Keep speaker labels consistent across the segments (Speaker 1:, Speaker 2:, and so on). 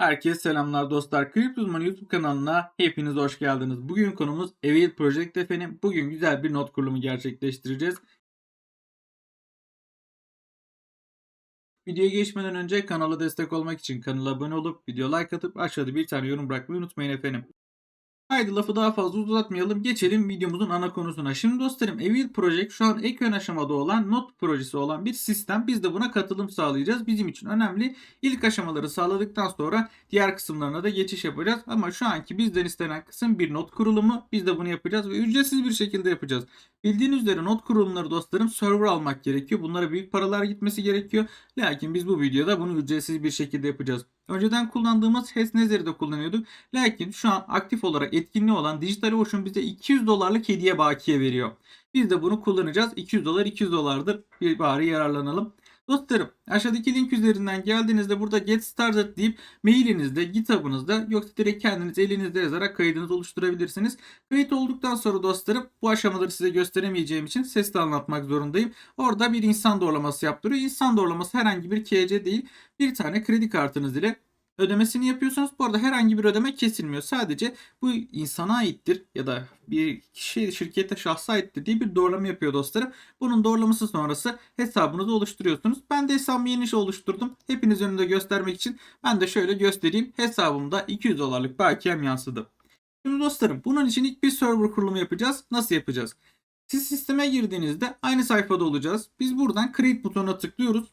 Speaker 1: Herkese selamlar dostlar. Kripto Uzmanı YouTube kanalına hepiniz hoş geldiniz. Bugün konumuz Evil Project efendim. Bugün güzel bir not kurulumu gerçekleştireceğiz. Videoya geçmeden önce kanala destek olmak için kanala abone olup video like atıp aşağıda bir tane yorum bırakmayı unutmayın efendim. Haydi lafı daha fazla uzatmayalım. Geçelim videomuzun ana konusuna. Şimdi dostlarım Evil Project şu an ek ön aşamada olan not projesi olan bir sistem. Biz de buna katılım sağlayacağız. Bizim için önemli. İlk aşamaları sağladıktan sonra diğer kısımlarına da geçiş yapacağız. Ama şu anki bizden istenen kısım bir not kurulumu. Biz de bunu yapacağız ve ücretsiz bir şekilde yapacağız. Bildiğiniz üzere not kurulumları dostlarım server almak gerekiyor. Bunlara büyük paralar gitmesi gerekiyor. Lakin biz bu videoda bunu ücretsiz bir şekilde yapacağız. Önceden kullandığımız HES de kullanıyorduk. Lakin şu an aktif olarak etkinliği olan Digital Ocean bize 200 dolarlık hediye bakiye veriyor. Biz de bunu kullanacağız. 200 dolar 200 dolardır. Bir bari yararlanalım. Dostlarım aşağıdaki link üzerinden geldiğinizde burada Get Started deyip mailinizde, GitHub'ınızda yoksa direkt kendiniz elinizde yazarak kaydınızı oluşturabilirsiniz. Kayıt olduktan sonra dostlarım bu aşamaları size gösteremeyeceğim için sesli anlatmak zorundayım. Orada bir insan doğrulaması yaptırıyor. İnsan doğrulaması herhangi bir KC değil. Bir tane kredi kartınız ile ödemesini yapıyorsanız bu arada herhangi bir ödeme kesilmiyor. Sadece bu insana aittir ya da bir kişi şirkete şahsa aittir diye bir doğrulama yapıyor dostlarım. Bunun doğrulaması sonrası hesabınızı oluşturuyorsunuz. Ben de hesabımı yeni oluşturdum. Hepiniz önünde göstermek için ben de şöyle göstereyim. Hesabımda 200 dolarlık bakiyem yansıdı. Şimdi dostlarım bunun için ilk bir server kurulumu yapacağız. Nasıl yapacağız? Siz sisteme girdiğinizde aynı sayfada olacağız. Biz buradan create butonuna tıklıyoruz.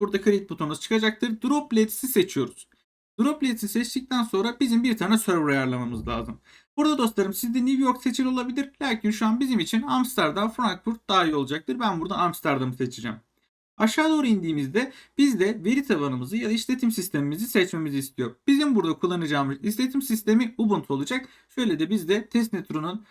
Speaker 1: Burada create butonumuz çıkacaktır. Droplets'i seçiyoruz. Droplets'i seçtikten sonra bizim bir tane server ayarlamamız lazım. Burada dostlarım sizde New York seçili olabilir. Lakin şu an bizim için Amsterdam, Frankfurt daha iyi olacaktır. Ben burada Amsterdam'ı seçeceğim. Aşağı doğru indiğimizde bizde veri tabanımızı ya da işletim sistemimizi seçmemizi istiyor. Bizim burada kullanacağımız işletim sistemi Ubuntu olacak. Şöyle de biz de Testnetro'nun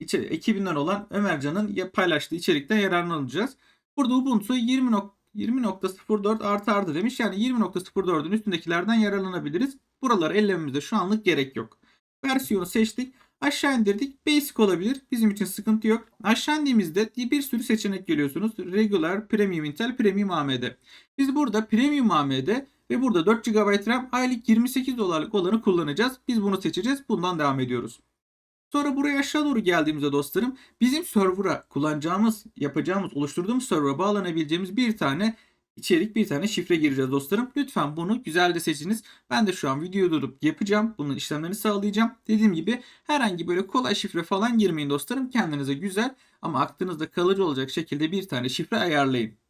Speaker 1: ekibinden olan Ömercan'ın paylaştığı içerikten yararlanacağız. Burada Ubuntu 20. 20.04 artı artı demiş. Yani 20.04'ün üstündekilerden yararlanabiliriz. Buraları ellememizde şu anlık gerek yok. Versiyonu seçtik. Aşağı indirdik. Basic olabilir. Bizim için sıkıntı yok. Aşağı indiğimizde bir sürü seçenek görüyorsunuz. Regular, Premium Intel, Premium AMD. Biz burada Premium AMD ve burada 4 GB RAM aylık 28 dolarlık olanı kullanacağız. Biz bunu seçeceğiz. Bundan devam ediyoruz. Sonra buraya aşağı doğru geldiğimizde dostlarım bizim server'a kullanacağımız, yapacağımız, oluşturduğumuz server'a bağlanabileceğimiz bir tane içerik, bir tane şifre gireceğiz dostlarım. Lütfen bunu güzel de seçiniz. Ben de şu an videoyu durup yapacağım. Bunun işlemlerini sağlayacağım. Dediğim gibi herhangi böyle kolay şifre falan girmeyin dostlarım. Kendinize güzel ama aklınızda kalıcı olacak şekilde bir tane şifre ayarlayın.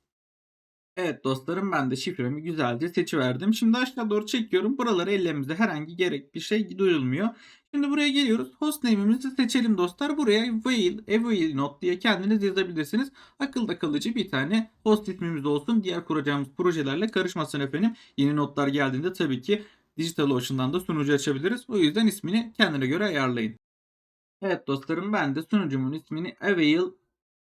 Speaker 1: Evet dostlarım ben de şifremi güzelce seçiverdim. Şimdi aşağı doğru çekiyorum. Buraları ellerimizde herhangi gerek bir şey duyulmuyor. Şimdi buraya geliyoruz. Hostname'imizi seçelim dostlar. Buraya Whale, Avail Note diye kendiniz yazabilirsiniz. Akılda kalıcı bir tane host ismimiz olsun. Diğer kuracağımız projelerle karışmasın efendim. Yeni notlar geldiğinde tabii ki DigitalOcean'dan da sunucu açabiliriz. O yüzden ismini kendine göre ayarlayın. Evet dostlarım ben de sunucumun ismini Avail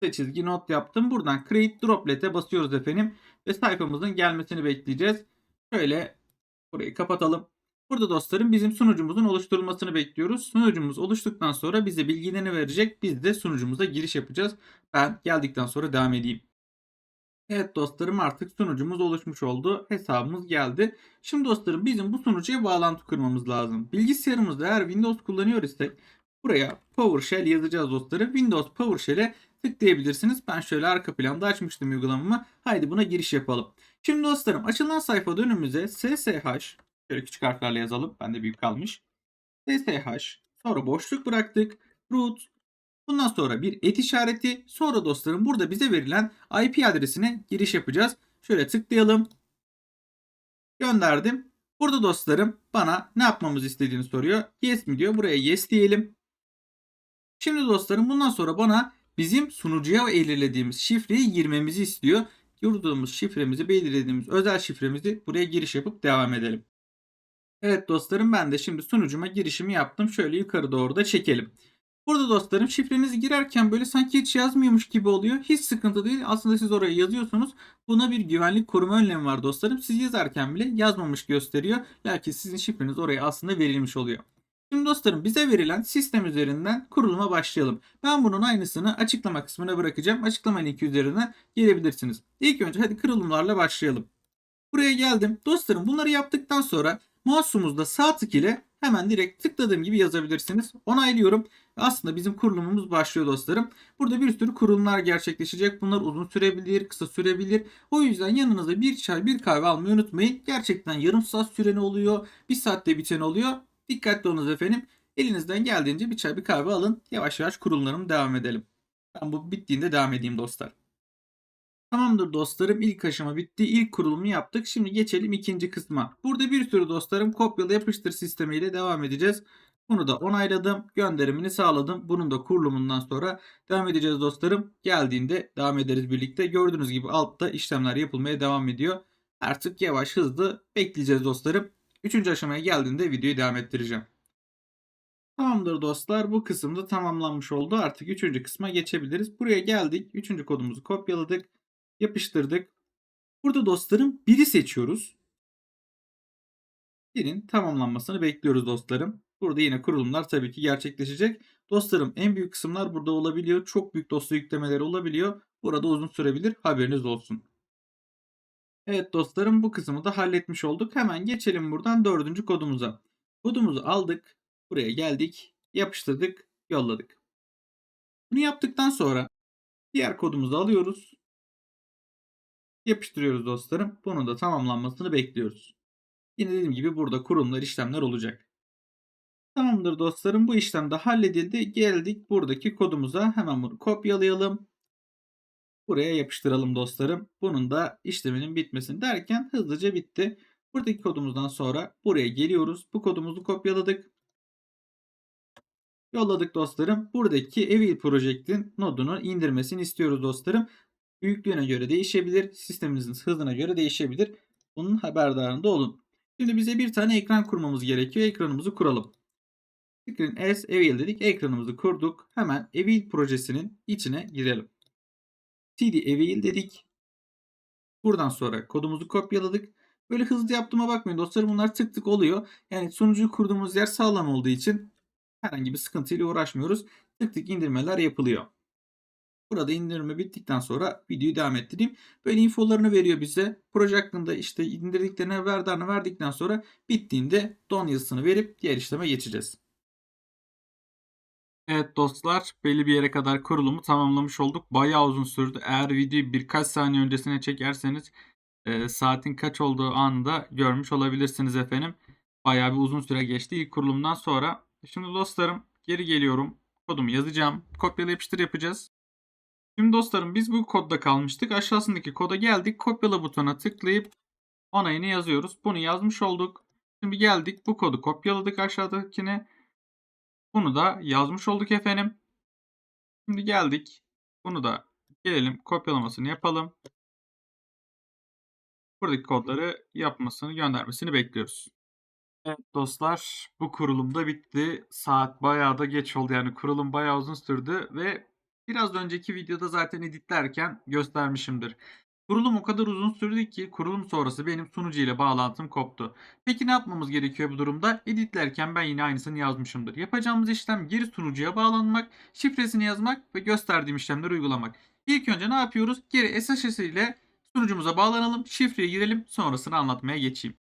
Speaker 1: çizgi not yaptım. Buradan Create Droplet'e basıyoruz efendim. Ve sayfamızın gelmesini bekleyeceğiz. Şöyle burayı kapatalım. Burada dostlarım bizim sunucumuzun oluşturulmasını bekliyoruz. Sunucumuz oluştuktan sonra bize bilgilerini verecek. Biz de sunucumuza giriş yapacağız. Ben geldikten sonra devam edeyim. Evet dostlarım artık sunucumuz oluşmuş oldu. Hesabımız geldi. Şimdi dostlarım bizim bu sunucuya bağlantı kurmamız lazım. Bilgisayarımızda eğer Windows kullanıyor isek buraya PowerShell yazacağız dostlarım. Windows PowerShell'e tıklayabilirsiniz. Ben şöyle arka planda açmıştım uygulamamı. Haydi buna giriş yapalım. Şimdi dostlarım açılan sayfada önümüze SSH Şöyle küçük harflerle yazalım. Bende büyük kalmış. SSH. Sonra boşluk bıraktık. Root. Bundan sonra bir et işareti. Sonra dostlarım burada bize verilen IP adresine giriş yapacağız. Şöyle tıklayalım. Gönderdim. Burada dostlarım bana ne yapmamızı istediğini soruyor. Yes mi diyor. Buraya yes diyelim. Şimdi dostlarım bundan sonra bana bizim sunucuya belirlediğimiz şifreyi girmemizi istiyor. Yurduğumuz şifremizi belirlediğimiz özel şifremizi buraya giriş yapıp devam edelim. Evet dostlarım ben de şimdi sunucuma girişimi yaptım. Şöyle yukarı doğru da çekelim. Burada dostlarım şifrenizi girerken böyle sanki hiç yazmıyormuş gibi oluyor. Hiç sıkıntı değil. Aslında siz oraya yazıyorsunuz. Buna bir güvenlik koruma önlemi var dostlarım. Siz yazarken bile yazmamış gösteriyor. Lakin sizin şifreniz oraya aslında verilmiş oluyor. Şimdi dostlarım bize verilen sistem üzerinden kuruluma başlayalım. Ben bunun aynısını açıklama kısmına bırakacağım. Açıklama linki üzerinden gelebilirsiniz. İlk önce hadi kurulumlarla başlayalım. Buraya geldim. Dostlarım bunları yaptıktan sonra Mouse'umuzda sağ tık ile hemen direkt tıkladığım gibi yazabilirsiniz. Onaylıyorum. Aslında bizim kurulumumuz başlıyor dostlarım. Burada bir sürü kurulumlar gerçekleşecek. Bunlar uzun sürebilir, kısa sürebilir. O yüzden yanınıza bir çay, bir kahve almayı unutmayın. Gerçekten yarım saat süreni oluyor. Bir saatte biten oluyor. Dikkatli olunuz efendim. Elinizden geldiğince bir çay, bir kahve alın. Yavaş yavaş kurulumlarım devam edelim. Ben bu bittiğinde devam edeyim dostlar. Tamamdır dostlarım ilk aşama bitti. İlk kurulumu yaptık. Şimdi geçelim ikinci kısma. Burada bir sürü dostlarım kopyala yapıştır sistemiyle devam edeceğiz. Bunu da onayladım. Gönderimini sağladım. Bunun da kurulumundan sonra devam edeceğiz dostlarım. Geldiğinde devam ederiz birlikte. Gördüğünüz gibi altta işlemler yapılmaya devam ediyor. Artık yavaş hızlı bekleyeceğiz dostlarım. Üçüncü aşamaya geldiğinde videoyu devam ettireceğim. Tamamdır dostlar. Bu kısımda tamamlanmış oldu. Artık üçüncü kısma geçebiliriz. Buraya geldik. Üçüncü kodumuzu kopyaladık. Yapıştırdık. Burada dostlarım biri seçiyoruz. Birin tamamlanmasını bekliyoruz dostlarım. Burada yine kurulumlar tabii ki gerçekleşecek. Dostlarım en büyük kısımlar burada olabiliyor. Çok büyük dosya yüklemeleri olabiliyor. Burada uzun sürebilir. Haberiniz olsun. Evet dostlarım bu kısmı da halletmiş olduk. Hemen geçelim buradan dördüncü kodumuza. Kodumuzu aldık. Buraya geldik. Yapıştırdık. Yolladık. Bunu yaptıktan sonra diğer kodumuzu alıyoruz. Yapıştırıyoruz dostlarım. Bunun da tamamlanmasını bekliyoruz. Yine dediğim gibi burada kurumlar işlemler olacak. Tamamdır dostlarım bu işlem de halledildi. Geldik buradaki kodumuza hemen bunu kopyalayalım. Buraya yapıştıralım dostlarım. Bunun da işleminin bitmesini derken hızlıca bitti. Buradaki kodumuzdan sonra buraya geliyoruz. Bu kodumuzu kopyaladık. Yolladık dostlarım. Buradaki Evil Project'in nodunu indirmesini istiyoruz dostlarım. Büyüklüğüne göre değişebilir. Sisteminizin hızına göre değişebilir. Bunun haberdarında olun. Şimdi bize bir tane ekran kurmamız gerekiyor. Ekranımızı kuralım. Screen as Evil dedik. Ekranımızı kurduk. Hemen Evil projesinin içine girelim. Cd Evil dedik. Buradan sonra kodumuzu kopyaladık. Böyle hızlı yaptığıma bakmayın dostlarım. Bunlar tık tık oluyor. Yani sunucuyu kurduğumuz yer sağlam olduğu için herhangi bir sıkıntıyla uğraşmıyoruz. Tık tık indirmeler yapılıyor. Burada indirme bittikten sonra videoyu devam ettireyim. Böyle infolarını veriyor bize. Proje hakkında işte indirdiklerine haberdarını verdikten sonra bittiğinde don yazısını verip diğer işleme geçeceğiz. Evet dostlar belli bir yere kadar kurulumu tamamlamış olduk. Bayağı uzun sürdü. Eğer videoyu birkaç saniye öncesine çekerseniz e, saatin kaç olduğu anında görmüş olabilirsiniz efendim. Bayağı bir uzun süre geçti ilk kurulumdan sonra. Şimdi dostlarım geri geliyorum. Kodumu yazacağım. Kopyala yapıştır yapacağız. Şimdi dostlarım biz bu kodda kalmıştık. Aşağısındaki koda geldik. Kopyala butona tıklayıp onayını yazıyoruz. Bunu yazmış olduk. Şimdi geldik bu kodu kopyaladık aşağıdakine. Bunu da yazmış olduk efendim. Şimdi geldik. Bunu da gelelim kopyalamasını yapalım. Buradaki kodları yapmasını göndermesini bekliyoruz. Evet dostlar bu kurulum da bitti. Saat bayağı da geç oldu yani kurulum bayağı uzun sürdü ve biraz önceki videoda zaten editlerken göstermişimdir. Kurulum o kadar uzun sürdü ki kurulum sonrası benim sunucu ile bağlantım koptu. Peki ne yapmamız gerekiyor bu durumda? Editlerken ben yine aynısını yazmışımdır. Yapacağımız işlem geri sunucuya bağlanmak, şifresini yazmak ve gösterdiğim işlemleri uygulamak. İlk önce ne yapıyoruz? Geri SSH ile sunucumuza bağlanalım, şifreyi girelim, sonrasını anlatmaya geçeyim.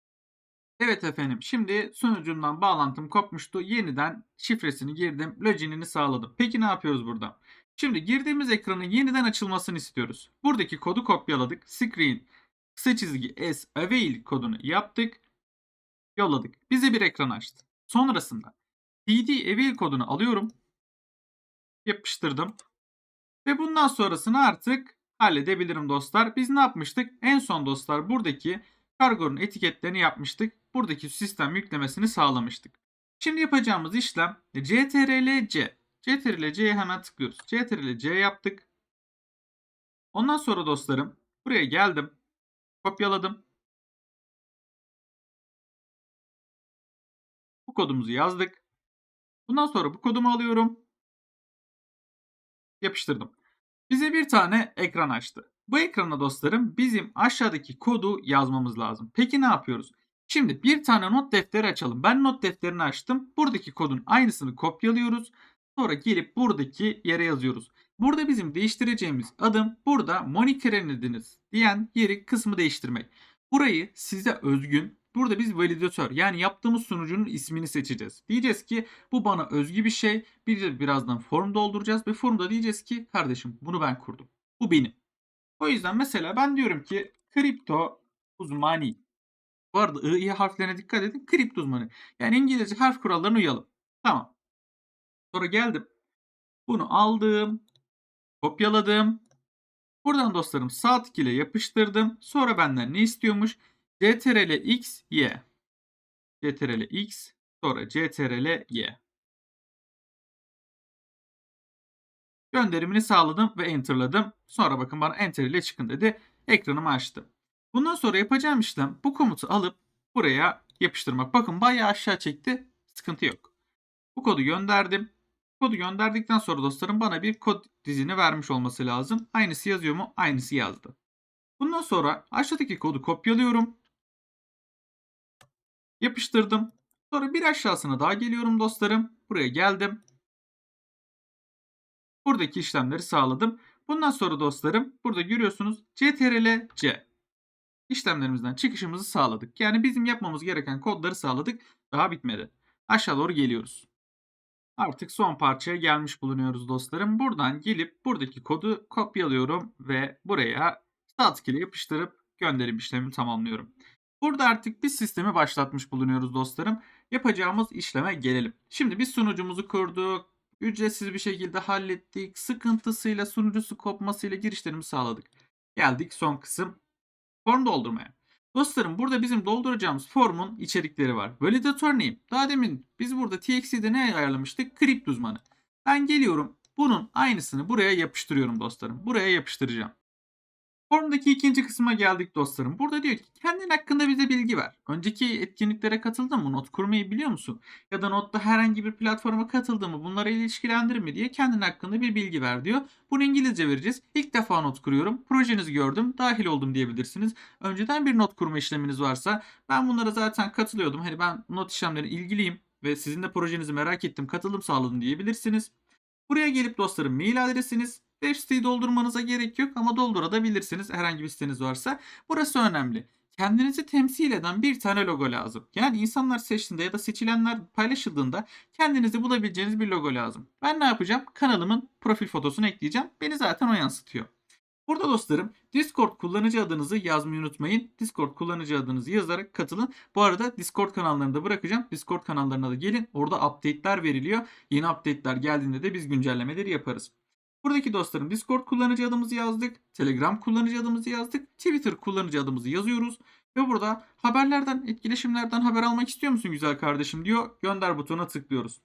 Speaker 1: Evet efendim şimdi sunucumdan bağlantım kopmuştu. Yeniden şifresini girdim. Loginini sağladım. Peki ne yapıyoruz burada? Şimdi girdiğimiz ekranın yeniden açılmasını istiyoruz. Buradaki kodu kopyaladık. Screen kısa çizgi s avail kodunu yaptık. Yolladık. Bize bir ekran açtı. Sonrasında cd avail kodunu alıyorum. Yapıştırdım. Ve bundan sonrasını artık halledebilirim dostlar. Biz ne yapmıştık? En son dostlar buradaki kargonun etiketlerini yapmıştık. Buradaki sistem yüklemesini sağlamıştık. Şimdi yapacağımız işlem ctrl-c. ctrl-c'ye hemen tıklıyoruz. ctrl-c yaptık. Ondan sonra dostlarım buraya geldim. Kopyaladım. Bu kodumuzu yazdık. Bundan sonra bu kodumu alıyorum. Yapıştırdım. Bize bir tane ekran açtı. Bu ekrana dostlarım bizim aşağıdaki kodu yazmamız lazım. Peki ne yapıyoruz? Şimdi bir tane not defteri açalım. Ben not defterini açtım. Buradaki kodun aynısını kopyalıyoruz. Sonra gelip buradaki yere yazıyoruz. Burada bizim değiştireceğimiz adım burada monitoringlediniz diyen yeri kısmı değiştirmek. Burayı size özgün burada biz validatör yani yaptığımız sunucunun ismini seçeceğiz. Diyeceğiz ki bu bana özgü bir şey. Bir birazdan form dolduracağız ve formda diyeceğiz ki kardeşim bunu ben kurdum. Bu benim. O yüzden mesela ben diyorum ki kripto uzmani. Bu arada I, İ harflerine dikkat edin. Kripto uzmanı. Yani İngilizce harf kurallarına uyalım. Tamam. Sonra geldim. Bunu aldım. Kopyaladım. Buradan dostlarım sağ tık ile yapıştırdım. Sonra benden ne istiyormuş? CTRL X, Y. CTRL X, sonra CTRL Y. Gönderimini sağladım ve enterladım. Sonra bakın bana enter ile çıkın dedi. Ekranımı açtım. Bundan sonra yapacağım işlem bu komutu alıp buraya yapıştırmak. Bakın bayağı aşağı çekti. Sıkıntı yok. Bu kodu gönderdim. Kodu gönderdikten sonra dostlarım bana bir kod dizini vermiş olması lazım. Aynısı yazıyor mu? Aynısı yazdı. Bundan sonra aşağıdaki kodu kopyalıyorum. Yapıştırdım. Sonra bir aşağısına daha geliyorum dostlarım. Buraya geldim. Buradaki işlemleri sağladım. Bundan sonra dostlarım burada görüyorsunuz CTRL C. İşlemlerimizden çıkışımızı sağladık. Yani bizim yapmamız gereken kodları sağladık. Daha bitmedi. Aşağı doğru geliyoruz. Artık son parçaya gelmiş bulunuyoruz dostlarım. Buradan gelip buradaki kodu kopyalıyorum ve buraya sağ tık ile yapıştırıp gönderim işlemini tamamlıyorum. Burada artık biz sistemi başlatmış bulunuyoruz dostlarım. Yapacağımız işleme gelelim. Şimdi biz sunucumuzu kurduk. Ücretsiz bir şekilde hallettik. Sıkıntısıyla sunucusu kopmasıyla girişlerimizi sağladık. Geldik son kısım form doldurmaya. Dostlarım burada bizim dolduracağımız formun içerikleri var. Validatör name. Daha demin biz burada TXT'de ne ayarlamıştık? Kript uzmanı. Ben geliyorum bunun aynısını buraya yapıştırıyorum dostlarım. Buraya yapıştıracağım. Formdaki ikinci kısma geldik dostlarım. Burada diyor ki kendin hakkında bize bilgi ver. Önceki etkinliklere katıldın mı? Not kurmayı biliyor musun? Ya da notta herhangi bir platforma katıldın mı? Bunlara ilişkilendirir mi diye kendin hakkında bir bilgi ver diyor. Bunu İngilizce vereceğiz. İlk defa not kuruyorum. Projenizi gördüm. Dahil oldum diyebilirsiniz. Önceden bir not kurma işleminiz varsa ben bunlara zaten katılıyordum. Hani ben not işlemlerine ilgiliyim ve sizin de projenizi merak ettim. Katılım sağladım diyebilirsiniz. Buraya gelip dostlarım mail adresiniz, Web siteyi doldurmanıza gerek yok ama doldurabilirsiniz herhangi bir siteniz varsa. Burası önemli. Kendinizi temsil eden bir tane logo lazım. Yani insanlar seçtiğinde ya da seçilenler paylaşıldığında kendinizi bulabileceğiniz bir logo lazım. Ben ne yapacağım? Kanalımın profil fotosunu ekleyeceğim. Beni zaten o yansıtıyor. Burada dostlarım Discord kullanıcı adınızı yazmayı unutmayın. Discord kullanıcı adınızı yazarak katılın. Bu arada Discord kanallarını da bırakacağım. Discord kanallarına da gelin. Orada update'ler veriliyor. Yeni update'ler geldiğinde de biz güncellemeleri yaparız. Buradaki dostlarım Discord kullanıcı adımızı yazdık. Telegram kullanıcı adımızı yazdık. Twitter kullanıcı adımızı yazıyoruz. Ve burada haberlerden, etkileşimlerden haber almak istiyor musun güzel kardeşim diyor. Gönder butonuna tıklıyoruz.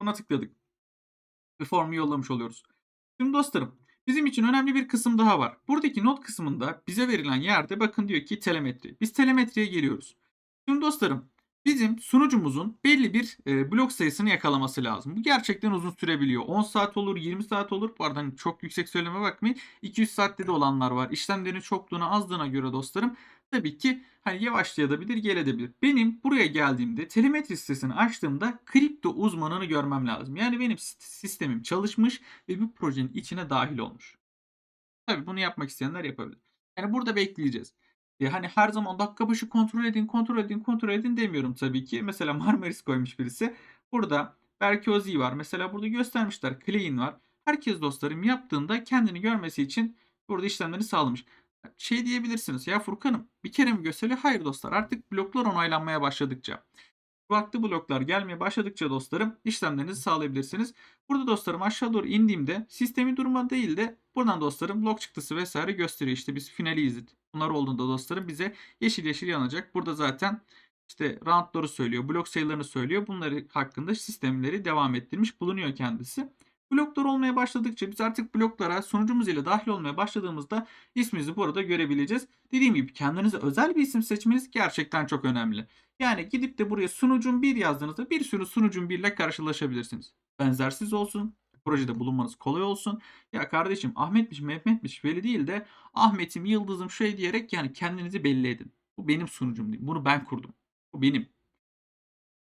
Speaker 1: Buna tıkladık. Ve formu yollamış oluyoruz. Şimdi dostlarım bizim için önemli bir kısım daha var. Buradaki not kısmında bize verilen yerde bakın diyor ki telemetri. Biz telemetriye geliyoruz. Şimdi dostlarım bizim sunucumuzun belli bir e, blok sayısını yakalaması lazım. Bu gerçekten uzun sürebiliyor. 10 saat olur, 20 saat olur. Bu arada hani çok yüksek söyleme bakmayın. 200 saatte de olanlar var. İşlemlerin çokluğuna, azlığına göre dostlarım tabii ki hani yavaşlayabilir, gelebilir. Benim buraya geldiğimde telemetri sitesini açtığımda kripto uzmanını görmem lazım. Yani benim sistemim çalışmış ve bu projenin içine dahil olmuş. Tabii bunu yapmak isteyenler yapabilir. Yani burada bekleyeceğiz. E, hani her zaman dakika başı kontrol edin, kontrol edin, kontrol edin demiyorum tabii ki. Mesela Marmaris koymuş birisi. Burada Berke Ozi var. Mesela burada göstermişler. Clean var. Herkes dostlarım yaptığında kendini görmesi için burada işlemlerini sağlamış. Şey diyebilirsiniz ya Furkan'ım bir kere mi gösteriyor? Hayır dostlar artık bloklar onaylanmaya başladıkça. Farklı bloklar gelmeye başladıkça dostlarım işlemlerinizi sağlayabilirsiniz. Burada dostlarım aşağı doğru indiğimde sistemi durma değil de buradan dostlarım blok çıktısı vesaire gösteriyor. İşte biz finali izledik. Bunlar olduğunda dostlarım bize yeşil yeşil yanacak. Burada zaten işte roundları söylüyor, blok sayılarını söylüyor. Bunları hakkında sistemleri devam ettirmiş bulunuyor kendisi. Bloklar olmaya başladıkça biz artık bloklara sunucumuz ile dahil olmaya başladığımızda isminizi burada görebileceğiz. Dediğim gibi kendinize özel bir isim seçmeniz gerçekten çok önemli. Yani gidip de buraya sunucum 1 yazdığınızda bir sürü sunucum 1 ile karşılaşabilirsiniz. Benzersiz olsun, projede bulunmanız kolay olsun. Ya kardeşim Ahmetmiş, Mehmetmiş belli değil de Ahmet'im, Yıldız'ım şey diyerek yani kendinizi belli edin. Bu benim sunucum değil. Bunu ben kurdum. Bu benim.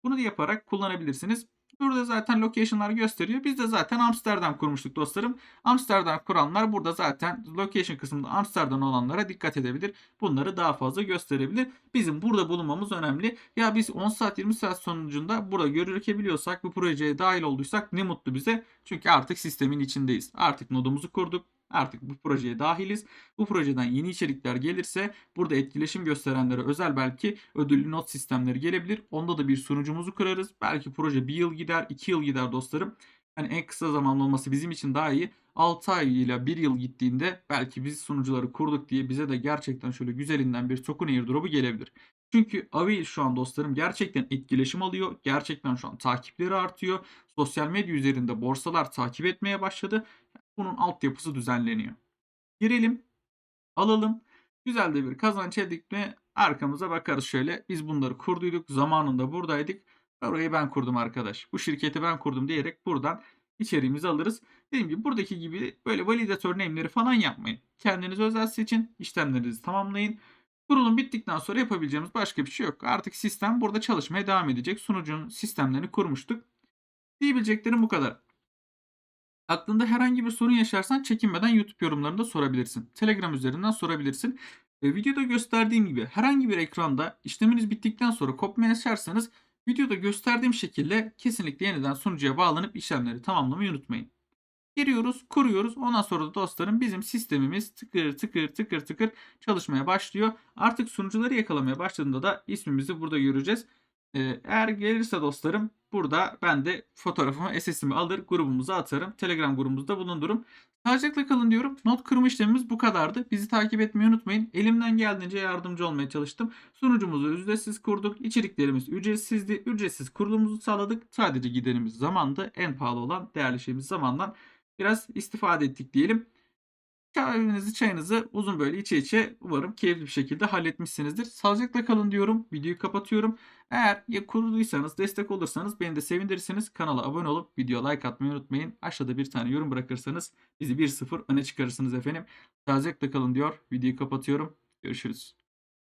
Speaker 1: Bunu da yaparak kullanabilirsiniz. Burada zaten location'lar gösteriyor. Biz de zaten Amsterdam kurmuştuk dostlarım. Amsterdam kuranlar burada zaten location kısmında Amsterdam olanlara dikkat edebilir. Bunları daha fazla gösterebilir. Bizim burada bulunmamız önemli. Ya biz 10 saat 20 saat sonucunda burada görükebiliyorsak bu projeye dahil olduysak ne mutlu bize. Çünkü artık sistemin içindeyiz. Artık nodumuzu kurduk. Artık bu projeye dahiliz. Bu projeden yeni içerikler gelirse burada etkileşim gösterenlere özel belki ödüllü not sistemleri gelebilir. Onda da bir sunucumuzu kurarız. Belki proje bir yıl gider, iki yıl gider dostlarım. Hani en kısa zamanlı olması bizim için daha iyi. 6 ay ile 1 yıl gittiğinde belki biz sunucuları kurduk diye bize de gerçekten şöyle güzelinden bir token airdrop'u gelebilir. Çünkü Avail şu an dostlarım gerçekten etkileşim alıyor. Gerçekten şu an takipleri artıyor. Sosyal medya üzerinde borsalar takip etmeye başladı. Bunun altyapısı düzenleniyor. Girelim, alalım. Güzel de bir kazanç ettik mi arkamıza bakarız şöyle. Biz bunları kurduyduk. Zamanında buradaydık. Orayı ben kurdum arkadaş. Bu şirketi ben kurdum diyerek buradan içeriğimizi alırız. Dediğim gibi buradaki gibi böyle validatör name'leri falan yapmayın. Kendiniz özel seçin. işlemlerinizi tamamlayın. Kurulum bittikten sonra yapabileceğimiz başka bir şey yok. Artık sistem burada çalışmaya devam edecek. Sunucunun sistemlerini kurmuştuk. Diyebileceklerim bu kadar. Aklında herhangi bir sorun yaşarsan çekinmeden YouTube yorumlarında sorabilirsin. Telegram üzerinden sorabilirsin. E, videoda gösterdiğim gibi herhangi bir ekranda işleminiz bittikten sonra kopma yaşarsanız videoda gösterdiğim şekilde kesinlikle yeniden sunucuya bağlanıp işlemleri tamamlamayı unutmayın. Giriyoruz, kuruyoruz. Ondan sonra da dostlarım bizim sistemimiz tıkır tıkır tıkır tıkır çalışmaya başlıyor. Artık sunucuları yakalamaya başladığında da ismimizi burada göreceğiz. Ee, eğer gelirse dostlarım burada ben de fotoğrafımı SS'imi alır grubumuza atarım. Telegram grubumuzda bulundurum. Sağlıcakla kalın diyorum. Not kırma işlemimiz bu kadardı. Bizi takip etmeyi unutmayın. Elimden geldiğince yardımcı olmaya çalıştım. Sunucumuzu ücretsiz kurduk. İçeriklerimiz ücretsizdi. Ücretsiz kurulumuzu sağladık. Sadece giderimiz zamandı. En pahalı olan değerli şeyimiz zamandan biraz istifade ettik diyelim. Kahvenizi, çayınızı uzun böyle içe içe umarım keyifli bir şekilde halletmişsinizdir. Sağlıcakla kalın diyorum. Videoyu kapatıyorum. Eğer ya kurulduysanız, destek olursanız beni de sevindirirseniz kanala abone olup video like atmayı unutmayın. Aşağıda bir tane yorum bırakırsanız bizi 1-0 öne çıkarırsınız efendim. Sağlıcakla kalın diyor. Videoyu kapatıyorum. Görüşürüz.